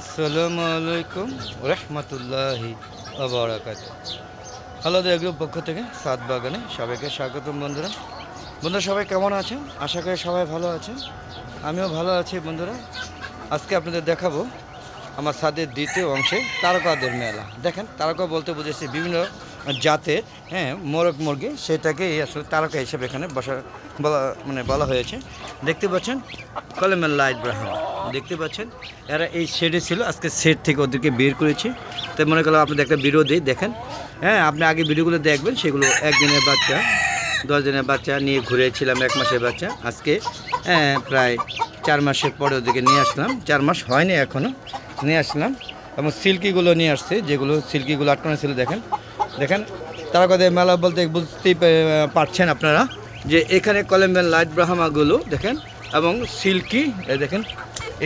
আসসালামু আলাইকুম রহমতুল্লাহি আবরাকাত হ্যালো গ্রুপ পক্ষ থেকে সাত বাগানে সবাইকে স্বাগতম বন্ধুরা। বন্ধুরা সবাই কেমন আছেন? আশা করি সবাই ভালো আছেন। আমিও ভালো আছি বন্ধুরা। আজকে আপনাদের দেখাবো আমার সাদের দ্বিতীয় অংশে তারকাদের মেলা। দেখেন, তারকা বলতে বুঝেছি বিভিন্ন জাতের হ্যাঁ মোরগ মুরগি সেটাকে আসলে তারকা হিসেবে এখানে বসা বলা মানে বলা হয়েছে। দেখতে পাচ্ছেন কলমের লাইট ব্রাহ্মণ। দেখতে পাচ্ছেন এরা এই শেডে ছিল আজকে শেড থেকে ওদেরকে বের করেছি। তাই মনে করলাম আপনাদের একটা ভিডিও দিই দেখেন। হ্যাঁ আপনি আগে ভিডিওগুলো দেখবেন সেগুলো একদিনের বাচ্চা দশ দিনের বাচ্চা নিয়ে ঘুরেছিলাম এক মাসের বাচ্চা। আজকে হ্যাঁ, প্রায় চার মাসের পরে ওদেরকে নিয়ে আসলাম। চার মাস হয়নি এখনও নিয়ে আসলাম। এবং সিল্কিগুলো নিয়ে আসছে যেগুলো সিল্কিগুলো আটকানো ছিল দেখেন। দেখেন, তারা কথা মেলা বলতে বুঝতেই পারছেন আপনারা যে এখানে কলম্বিয়ান লাইট ব্রাহ্মাগুলো, দেখেন, এবং সিল্কি দেখেন,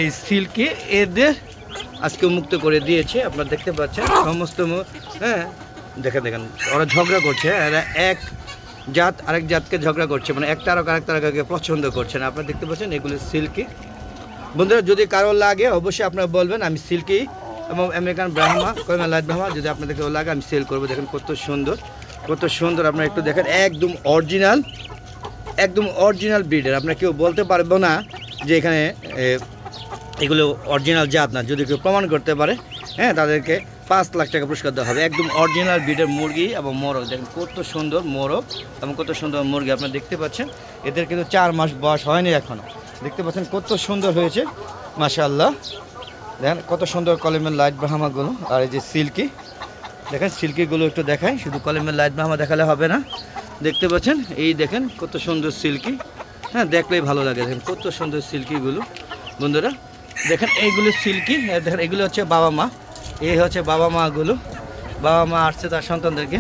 এই সিল্কি এদের আজকে মুক্ত করে দিয়েছে, আপনারা দেখতে পাচ্ছেন, সমস্ত হ্যাঁ দেখেন দেখেন, ওরা ঝগড়া করছে, এরা এক জাত আরেক জাতকে ঝগড়া করছে মানে এক তারকা আরেক তারকাকে পছন্দ করছে না, আপনারা দেখতে পাচ্ছেন, এগুলো সিল্কি। বন্ধুরা, যদি কারও লাগে, অবশ্যই আপনারা বলবেন, আমি সিল্কি এবং আমেরিকান ব্রাহ্মা কয়মা লাইট ব্রাহ্মা, যদি আপনাদের কেউ লাগে, আমি সেল করব। দেখেন কত সুন্দর কত সুন্দর আপনারা একটু দেখেন। একদম অরিজিনাল একদম অরিজিনাল ব্রিডের আপনারা কেউ বলতে পারব না যে এখানে এগুলো অরিজিনাল জাত না। যদি কেউ প্রমাণ করতে পারে হ্যাঁ তাদেরকে পাঁচ লাখ টাকা পুরস্কার দেওয়া হবে। একদম অরিজিনাল ব্রিডের মুরগি এবং মোরগ। দেখেন কত সুন্দর মোরগ এবং কত সুন্দর মুরগি আপনারা দেখতে পাচ্ছেন। এদের কিন্তু চার মাস বয়স হয়নি এখনও দেখতে পাচ্ছেন কত সুন্দর হয়েছে। মাশাআল্লাহ। দেখেন কত সুন্দর কলমের লাইট ব্রাহ্মাগুলো আর এই যে সিল্কি। দেখেন সিল্কিগুলো একটু দেখাই, শুধু কলমের লাইট ব্রাহ্মা দেখালে হবে না। দেখতে পাচ্ছেন? এই দেখেন কত সুন্দর সিল্কি। হ্যাঁ দেখলেই ভালো লাগে। দেখেন কত সুন্দর সিল্কিগুলো। বন্ধুরা, দেখেন এইগুলো সিল্কি দেখেন এগুলো হচ্ছে বাবা মা। এই হচ্ছে বাবা মাগুলো। বাবা মা আসছে তার সন্তানদেরকে।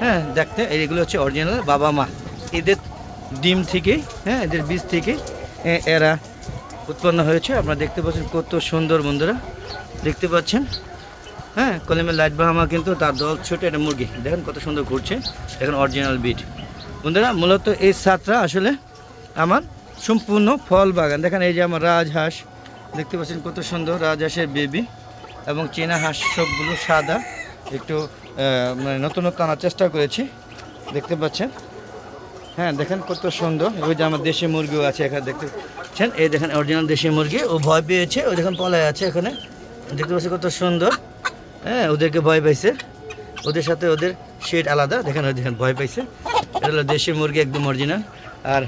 হ্যাঁ দেখতে। এইগুলো হচ্ছে অরিজিনাল বাবা মা। এদের ডিম থেকে হ্যাঁ এদের বীজ থেকে এরা উৎপন্ন হয়েছে। আপনারা দেখতে পাচ্ছেন কত সুন্দর বন্ধুরা। দেখতে পাচ্ছেন? হ্যাঁ কলিমের লাইট বাহামা কিন্তু তার দল ছোট একটা মুরগি। দেখেন কত সুন্দর ঘুরছে। দেখেন অরিজিনাল বিট বন্ধুরা, মূলত এই সাতটা আসলে আমার সম্পূর্ণ ফল বাগান। দেখেন এই যে আমার রাজহাঁস। দেখতে পাচ্ছেন কত সুন্দর রাজহাঁসের বেবি এবং চীনা হাঁস সবগুলো সাদা। একটু মানে নতুনত্ব আনার চেষ্টা করেছি। দেখতে পাচ্ছেন? হ্যাঁ দেখেন কত সুন্দর। ওই যে আমার দেশি মুরগিও আছে এখানে দেখতে পাচ্ছেন। এই দেখেন অরিজিনাল দেশি মুরগি ও ভয় পেয়েছে। ওই দেখেন পলায় আছে এখানে। দেখতে পাচ্ছি কত সুন্দর। হ্যাঁ ওদেরকে ভয় পাইছে। ওদের সাথে ওদের শেড আলাদা। দেখেন ওই দেখেন ভয় পাইছে। এটা হলো দেশি মুরগি একদম অরিজিনাল আর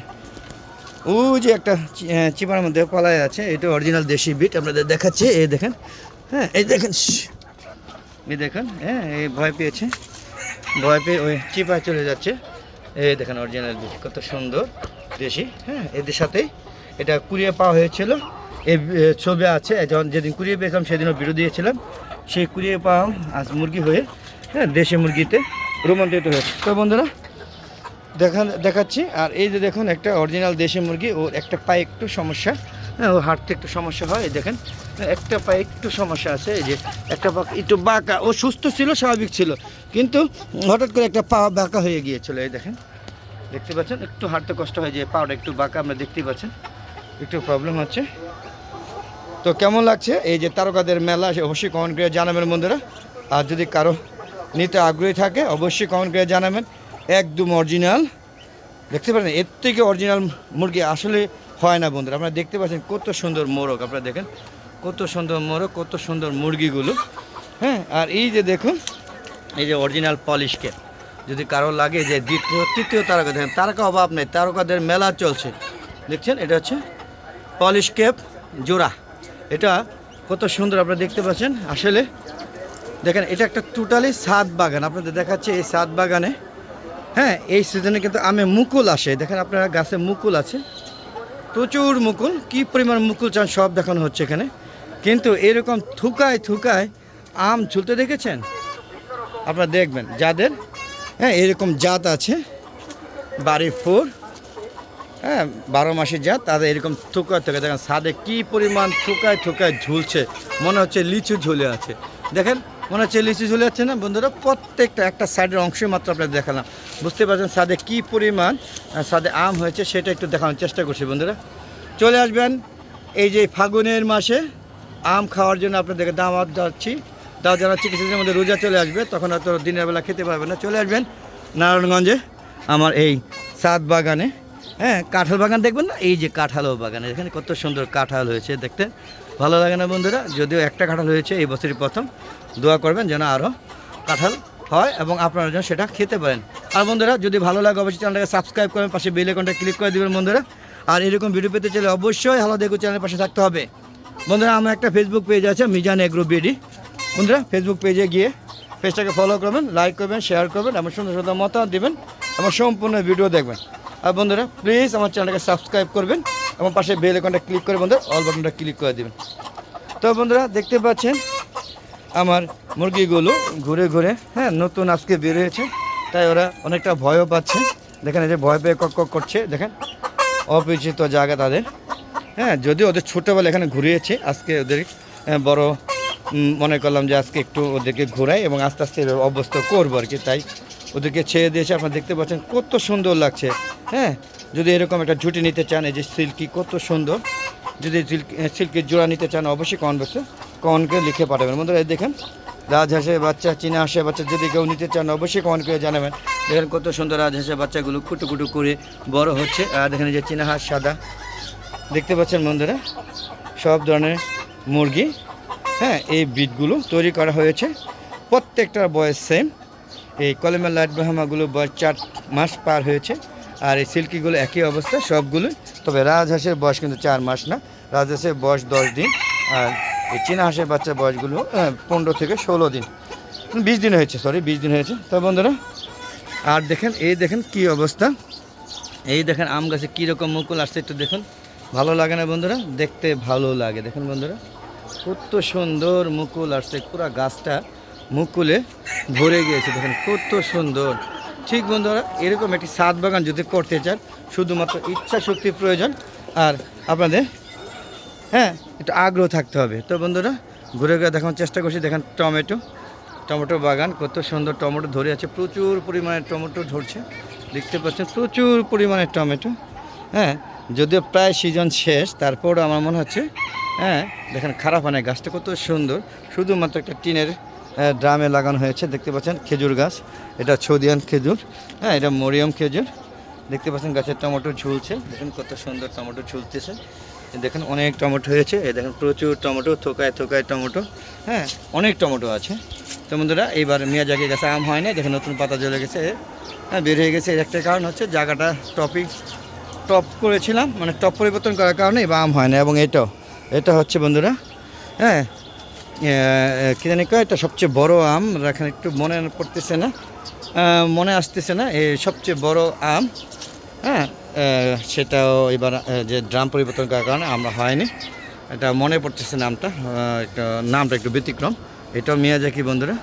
ও যে একটা আহ, চিপার মধ্যে পলায় আছে। এটা অরিজিনাল দেশি বিট আপনাদের দেখাচ্ছি। এই দেখেন হ্যাঁ এই দেখেন এই দেখেন হ্যাঁ এই ভয় পেয়েছে। ভয় পেয়ে ওই চিপায় চলে যাচ্ছে। এই দেখেন অরিজিনাল দেশি কত সুন্দর দেশি হ্যাঁ এদের সাথে এটা কুড়িয়ে পাওয়া হয়েছিল। এই ছবি আছে যখন যেদিন কুড়িয়ে পেয়েছিলাম, সেদিনও বিরো দিয়েছিলাম। সেই কুড়িয়ে পাওয়া আজ মুরগি হয়ে হ্যাঁ দেশি মুরগিতে রোমান্তরিত হয়েছে। তো বন্ধুরা দেখা দেখাচ্ছি, আর এই যে দেখুন, একটা অরিজিনাল দেশি মুরগি, ওর একটা পায়ে একটু সমস্যা। হ্যাঁ ও হাঁটতে একটু সমস্যা হয় দেখেন। একটা পা একটু সমস্যা আছে, এই যে একটা পা একটু বাঁকা। ও সুস্থ ছিল, স্বাভাবিক ছিল, কিন্তু হঠাৎ করে একটা পা বাঁকা হয়ে গিয়েছিল, এই দেখেন। দেখতে পাচ্ছেন? একটু হাঁটতে কষ্ট হয়, যে পাওয়াটা একটু বাঁকা আপনারা দেখতেই পাচ্ছেন। একটু প্রবলেম হচ্ছে। তো কেমন লাগছে? এই যে তারকাদের মেলা, অবশ্যই কমেন্ট করে জানাবেন, বন্ধুরা। আর যদি কারও নিতে আগ্রহী থাকে, অবশ্যই কমেন্ট করে জানাবেন। একদম অরিজিনাল দেখতে পারেন এর থেকে অরিজিনাল মুরগি আসলে হয় না, বন্ধুরা। আপনারা দেখতে পাচ্ছেন কত সুন্দর মোরগ, আপনারা দেখেন। কত সুন্দর মোরগ, কত সুন্দর মুরগিগুলো। হ্যাঁ আর এই যে দেখুন, এই যে অরিজিনাল পলিশ পলিশকে যদি কারও লাগে যে দ্বিতীয়, তৃতীয় তারকা, দেখেন, তারকা অভাব নেই, তারকাদের মেলা চলছে। দেখছেন, এটা হচ্ছে পলিশ কেপ জোড়া। এটা কত সুন্দর, আপনারা দেখতে পাচ্ছেন। আসলে দেখেন, এটা একটা টোটালি সাত বাগান। আপনাদের দেখাচ্ছে এই সাত বাগানে। হ্যাঁ এই সিজনে কিন্তু আমে মুকুল আসে। দেখেন, আপনারা গাছে মুকুল আছে। প্রচুর মুকুল, কি পরিমাণ মুকুল চান সব দেখানো হচ্ছে এখানে। কিন্তু এরকম থুকায় থুকায় আম ঝুলতে দেখেছেন? আপনারা দেখবেন, যাদের হ্যাঁ এরকম জাত আছে বাড়ি ফোর হ্যাঁ বারো মাসের জাত, তাদের এরকম থুকায় থুকায় দেখেন সাদে কি পরিমাণ থুকায় থুকায় ঝুলছে, মনে হচ্ছে লিচু ঝুলে আছে। দেখেন মনে হচ্ছে লিচু ঝুলে যাচ্ছে না? বন্ধুরা, প্রত্যেকটা একটা সাইডের অংশ মাত্র আপনাদের দেখালাম। বুঝতে পারছেন সাদে কি পরিমাণ সাদে আম হয়েছে সেটা একটু দেখানোর চেষ্টা করছি বন্ধুরা। চলে আসবেন এই যে ফাগুনের মাসে আম খাওয়ার জন্য আপনাদেরকে দাওয়াত যাচ্ছি। দাওয়াত জানাচ্ছি কিছুদিনের মধ্যে রোজা চলে আসবে, তখন হয়তো দিনের বেলা খেতে পারবেন না। চলে আসবেন নারায়ণগঞ্জে, আমার এই সাদ বাগানে। হ্যাঁ কাঁঠাল বাগান দেখবেন না? এই যে কাঁঠালও বাগানে, এখানে কত সুন্দর কাঁঠাল হয়েছে দেখতে। ভালো লাগে না বন্ধুরা, যদিও একটা কাঁঠাল হয়েছে, এই বছরই প্রথম। দোয়া করবেন যেন আরও কাঁঠাল হয় এবং আপনারা যেন সেটা খেতে পারেন। আর বন্ধুরা, যদি ভালো লাগে, অবশ্যই চ্যানেলটাকে সাবস্ক্রাইব করবেন, পাশে বেল আইকনটা ক্লিক করে দেবেন বন্ধুরা। আর এরকম ভিডিও পেতে চাইলে অবশ্যই হালো দেখু চ্যানেলের পাশে থাকতে হবে। বন্ধুরা, আমার একটা ফেসবুক পেজ আছে মিজান এগ্রো বিডি বন্ধুরা ফেসবুক পেজে গিয়ে পেজটাকে ফলো করবেন লাইক করবেন শেয়ার করবেন এবং সুন্দর সুন্দর মতামত দেবেন এবং সম্পূর্ণ ভিডিও দেখবেন। আর বন্ধুরা প্লিজ আমার চ্যানেলটাকে সাবস্ক্রাইব করবেন। এবং পাশে বেল আইকনটা ক্লিক করে বন্ধুরা অল বাটনটা ক্লিক করে দেবেন। তো বন্ধুরা দেখতে পাচ্ছেন আমার মুরগিগুলো ঘুরে ঘুরে হ্যাঁ নতুন আজকে বের হয়েছে। তাই ওরা অনেকটা ভয়ও পাচ্ছে। দেখেন এই যে ভয় পেয়ে কক কক করছে দেখেন। অপরিচিত জায়গা তাদের। হ্যাঁ যদিও ওদের ছোটোবেলা এখানে ঘুরিয়েছে আজকে ওদের আহ, বড় মনে করলাম যে আজকে একটু ওদেরকে ঘোরাই এবং আস্তে আস্তে অভ্যস্ত করব আর কি। তাই ওদেরকে ছেড়ে দিয়েছে। আপনারা দেখতে পাচ্ছেন কত সুন্দর লাগছে। হ্যাঁ যদি এরকম একটা ঝুটি নিতে চান, এই যে সিল্কি কত সুন্দর। যদি সিল্ক সিল্কের জোড়া নিতে চান, অবশ্যই কন বসে কনকে লিখে পাঠাবেন। বন্ধুরা, এই দেখেন, রাজহাঁসের বাচ্চা, চীনা হাঁসের বাচ্চা, যদি কেউ নিতে চান, অবশ্যই কমেন্ট করে জানাবেন। দেখেন কত সুন্দর রাজহাঁসের বাচ্চাগুলো কুটু কুটু করে বড় হচ্ছে। আর দেখেন যে চীনা হাঁস সাদা। দেখতে পাচ্ছেন বন্ধুরা, সব ধরনের মুরগি। হ্যাঁ এই ব্রিডগুলো তৈরি করা হয়েছে। প্রত্যেকটার বয়স সেম এই কলেমের লাইট ব্রাহ্মাগুলো বয়স চার মাস পার হয়েছে। আর এই সিল্কিগুলো একই অবস্থা সবগুলো তবে রাজহাঁসের বয়স কিন্তু চার মাস না। রাজহাঁসের বয়স দশ দিন, আর এই চীনা হাঁসের বাচ্চার বয়সগুলো পনেরো থেকে ষোলো দিন। বিশ দিন হয়েছে সরি বিশ দিন হয়েছে। তো বন্ধুরা, আর দেখেন, এই দেখেন কি অবস্থা। এই দেখেন আম গাছে কীরকম মুকুল আসছে একটু দেখুন। ভালো লাগে না বন্ধুরা? দেখতে ভালো লাগে। দেখেন বন্ধুরা, কত সুন্দর মুকুল আসছে। পুরো গাছটা মুকুলে ভরে গিয়েছে। দেখেন কত সুন্দর। ঠিক বন্ধুরা, এরকম একটি সাত বাগান যদি করতে চান, শুধুমাত্র ইচ্ছা শক্তির প্রয়োজন আর আপনাদের হ্যাঁ একটু আগ্রহ থাকতে হবে। তো বন্ধুরা, ঘুরে ঘুরে দেখানোর চেষ্টা করছি। দেখেন টমেটো টমেটো বাগান, কত সুন্দর টমেটো ধরে আছে। প্রচুর পরিমাণে টমেটো ধরছে। দেখতে পাচ্ছেন, প্রচুর পরিমাণে টমেটো হ্যাঁ। যদিও প্রায় সিজন শেষ তারপর আমার মনে হচ্ছে হ্যাঁ দেখেন খারাপ হয় না গাছটা কত সুন্দর। শুধুমাত্র একটা টিনের ড্রামে লাগানো হয়েছে, দেখতে পাচ্ছেন খেজুর গাছ। এটা ছদিয়ান খেজুর হ্যাঁ এটা মরিয়ম খেজুর। দেখতে পাচ্ছেন গাছের টমেটো ঝুলছে, দেখুন কত সুন্দর টমেটো ঝুলতেছে। দেখেন অনেক টমেটো হয়েছে এই দেখেন প্রচুর টমেটো, থোকায় থোকায় টমেটো হ্যাঁ অনেক টমেটো আছে। তো বন্ধুরা, এইবার মিয়াজাকি গাছে, আম হয় না দেখেন নতুন পাতা জ্বলে গেছে হ্যাঁ বের হয়ে গেছে। এর একটা কারণ হচ্ছে জায়গাটা টপিক টপ করেছিলাম মানে টপ পরিবর্তন করার কারণে এবার আম হয় না এবং এটাও, এটা হচ্ছে বন্ধুরা হ্যাঁ কী কয়, এটা সবচেয়ে বড় আম এখানে একটু মনে পড়তেছে না। মনে আসতেছে না, এই সবচেয়ে বড় আম হ্যাঁ সেটাও এবার যে ড্রাম পরিবর্তন করার কারণে আমরা হয়নি। এটা মনে পড়তেছে নামটা এটা নামটা একটু ব্যতিক্রম। এটাও মিয়াজাকি বন্ধুরা,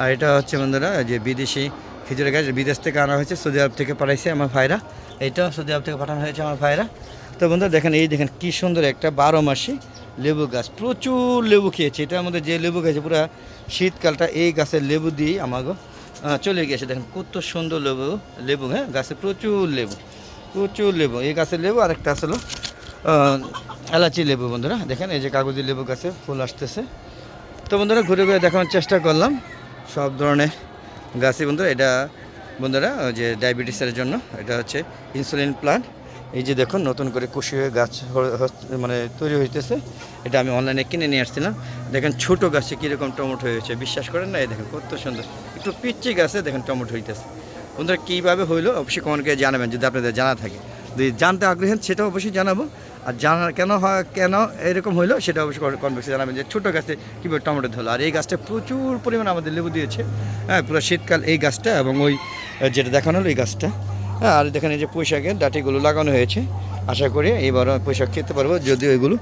আর এটা হচ্ছে বন্ধুরা যে বিদেশি খেজুরের গাছ বিদেশ থেকে আনা হয়েছে, সৌদি আরব থেকে পাঠাইছে আমার ভাইরা। এইটাও সৌদি আরব থেকে পাঠানো হয়েছে আমার ভাইরা। তো বন্ধুরা দেখেন, এই দেখেন কী সুন্দর একটা বারো মাসি লেবু গাছ, প্রচুর লেবু খেয়েছে। এটার মধ্যে যে লেবু খেয়েছে পুরো শীতকালটা এই গাছের লেবু দিয়েই আমাকে চলে গিয়েছে। দেখেন কত সুন্দর লেবু লেবু হ্যাঁ? গাছে প্রচুর লেবু প্রচুর লেবু। এই গাছের লেবু আরেকটা আসলো এলাচি লেবু বন্ধুরা। দেখেন এই যে কাগজি লেবু গাছে ফুল আসতেছে। তো বন্ধুরা, ঘুরে ঘুরে দেখানোর চেষ্টা করলাম। সব ধরনের গাছই বন্ধুরা, এটা বন্ধুরা যে ডায়াবেটিসের জন্য, এটা হচ্ছে ইনসুলিন প্লান্ট এই যে দেখুন, নতুন করে কুশি হয়ে গাছ মানে তৈরি হইতেছে। এটা আমি অনলাইনে কিনে নিয়ে আসছিলাম। দেখেন ছোটো গাছে কীরকম টমেটো হয়েছে, বিশ্বাস করেন না? এই দেখেন কত সুন্দর। একটু পিচ্ছি গাছে দেখেন টমেটো হইতেছে। বন্ধুরা, কীভাবে হইল অবশ্যই কমেন্টকে জানাবেন, যদি আপনাদের জানা থাকে। যদি জানতে আগ্রহী সেটা অবশ্যই জানাব। আর জানা কেন হয়, কেন এরকম হইল, সেটা অবশ্যই কনভেক্সে জানাবেন যে ছোটো গাছে কীভাবে টমেটো ধরলো। আর এই গাছটা প্রচুর পরিমাণে আমাদের লেবু দিয়েছে। হ্যাঁ পুরো শীতকাল এই গাছটা এবং ওই, যেটা দেখানো হলো, এই গাছটা। হ্যাঁ আর দেখেন এই যে পুঁইশাকের ডাটিগুলো লাগানো হয়েছে। আশা করি এবার পুঁইশাক খেতে পারব, যদিও এগুলো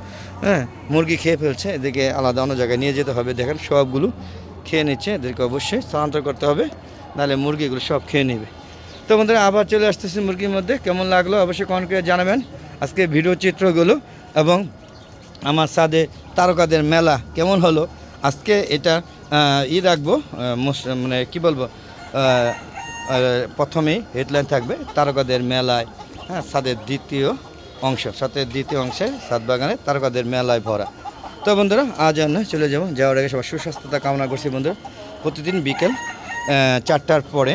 হ্যাঁ মুরগি খেয়ে ফেলছে। এদিকে আলাদা অন্য জায়গায় নিয়ে যেতে হবে। দেখেন সবগুলো খেয়ে নিচ্ছে, এদেরকে অবশ্যই স্থানান্তর করতে হবে, নাহলে মুরগিগুলো সব খেয়ে নেবে। তো বন্ধুরা, আবার চলে আসতেছি মুরগির মধ্যে। কেমন লাগল অবশ্যই কমেন্ট করে জানাবেন। আজকে ভিডিও চিত্রগুলো এবং আমার সাথে তারকাদের মেলা কেমন হলো? আজকে এটা ই রাখব মানে কি বলব প্রথমেই হেডলাইন থাকবে, তারকাদের মেলায় হ্যাঁ সাদের দ্বিতীয় অংশ সাথে দ্বিতীয় অংশে সাত বাগানে তারকাদের মেলায় ভরা। তো বন্ধুরা, আজ নয় চলে যাব, যাওয়ার আগে সবার সুস্বাস্থ্যতা কামনা করছি বন্ধুরা। প্রতিদিন বিকেল চারটার পরে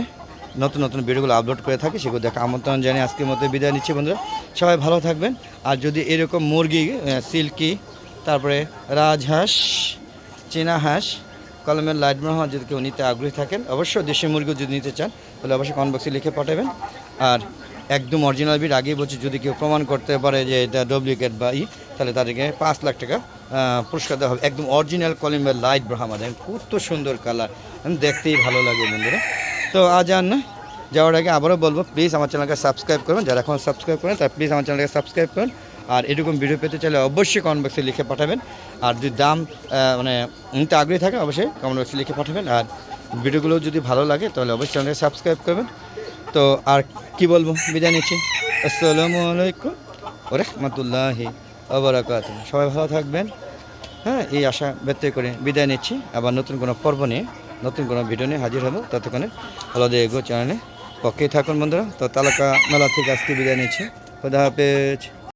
নতুন নতুন ভিডিওগুলো আপলোড করে থাকি, সেগুলো দেখা আমন্ত্রণ জানিয়ে আজকের মতো বিদায় নিচ্ছি বন্ধুরা। সবাই ভালো থাকবেন। আর যদি এরকম মুরগি সিল্কি, তারপরে রাজহাঁস, চীনা হাঁস, কলমের লাইট যদি কেউ নিতে আগ্রহী থাকেন, অবশ্যই দেশি মুরগিও যদি নিতে চান তাহলে অবশ্যই কমেন্ট বক্সে লিখে পাঠাবেন। আর একদম অরিজিনাল বিট আগেই বলছি, যদি কেউ প্রমাণ করতে পারে যে এটা ডুপ্লিকেট বা ই, তাহলে তাদেরকে পাঁচ লাখ টাকা পুরস্কার দেওয়া হবে। একদম অরিজিনাল কলিমের লাইট ব্রাহ্মা দেখেন কত সুন্দর কালার দেখতেই ভালো লাগে বন্ধুরা। তো আজ আর না, যাওয়ার আগে আবারও বলব প্লিজ আমার চ্যানেলকে সাবস্ক্রাইব করবেন। যারা এখন সাবস্ক্রাইব করেন, তারা প্লিজ আমার চ্যানেলকে সাবস্ক্রাইব করুন। আর এরকম ভিডিও পেতে চাইলে অবশ্যই কমেন্ট বক্সে লিখে পাঠাবেন। আর যদি দাম মানে নিতে আগ্রহী থাকে অবশ্যই কমেন্ট বক্সে লিখে পাঠাবেন। আর ভিডিওগুলো যদি ভালো লাগে, তাহলে অবশ্যই চ্যানেলকে সাবস্ক্রাইব করবেন। তো আর কি বলব, বিদায় নিচ্ছি। আসসালামু আলাইকুম রহমতুল্লাহি আবরাকাত সবাই ভালো থাকবেন। হ্যাঁ এই আশা ব্যক্ত করে বিদায় নিচ্ছি। আবার নতুন কোনো পর্ব নিয়ে, নতুন কোনো ভিডিও নিয়ে হাজির হব ততক্ষণে আলাদা এগো চ্যানেলে। পক্ষেই থাকুন বন্ধুরা। তো তালাকা মেলা থেকে আজকে বিদায় নিচ্ছি। খোদা হাফেজ।